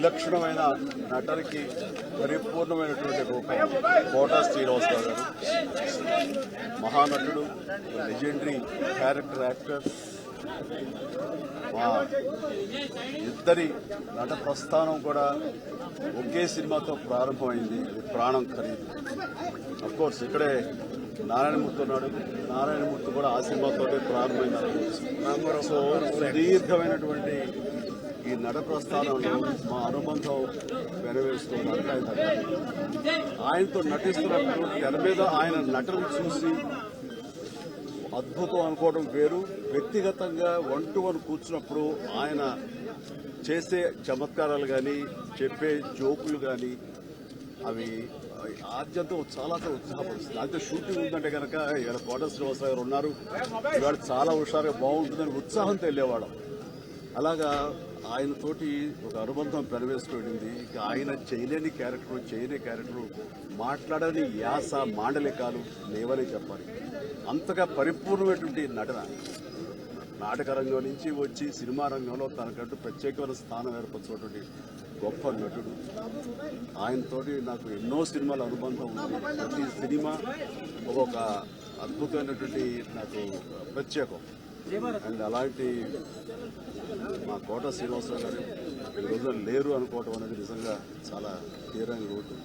విలక్షణమైన నటనకి పరిపూర్ణమైనటువంటి రూపం కోట శ్రీనివాసరావు గారు. మహానటుడు లెజెండరీ క్యారెక్టర్ యాక్టర్. మా ఇద్దరి నట ప్రస్థానం కూడా ఒకే సినిమాతో ప్రారంభమైంది. అది ప్రాణం ఖరీదు. అఫ్ కోర్స్ ఇక్కడే నారాయణమూర్తి ఉన్నాడు. నారాయణమూర్తి కూడా ఆ సినిమాతోనే ప్రారంభమైంది. సో సుదీర్ఘమైనటువంటి ఈ నట ప్రస్థానంలో మా అనుబంధం వెనవేస్తున్నారు ఆయన ఆయనతో నటిస్తున్నప్పుడు తెర మీద ఆయన నటన చూసి అద్భుతం అనుకోవడం వేరు. వ్యక్తిగతంగా వన్ టు వన్ కూర్చున్నప్పుడు ఆయన చేసే చమత్కారాలు కానీ చెప్పే జోకులు కానీ అవి ఆద్యంతో చాలా ఉత్సాహపరుస్తుంది అయితే షూటింగ్ ఉందంటే కనుక ఇవాళ కోట శ్రీనివాసరావు గారు ఉన్నారు. ఇవాళ చాలా హుషారుగా బాగుంటుందని ఉత్సాహంతో వెళ్ళేవాళ్ళం. అలాగా ఆయనతోటి ఒక అనుబంధం పెనవేసుకువెళ్ళింది ఇక ఆయన చేయలేని క్యారెక్టర్ చేయని క్యారెక్టర్ మాట్లాడని యాస మాండలికాలు లేవని చెప్పాలి. అంతగా పరిపూర్ణమైనటువంటి నటన. నాటక రంగం నుంచి వచ్చి సినిమా రంగంలో తనకంటూ ప్రత్యేకమైన స్థానం ఏర్పరచుకున్నటువంటి గొప్ప నటుడు. ఆయనతోటి నాకు ఎన్నో సినిమాల అనుబంధం ఉంది. ప్రతి సినిమా ఒక అద్భుతమైనటువంటి నాకు ప్రత్యేకం. అండ్ అలాంటి మా కోట శ్రీనివాసరావు గారు ఈ రోజున లేరు అనుకోవటం అనేది నిజంగా చాలా తీరని ఉంటుంది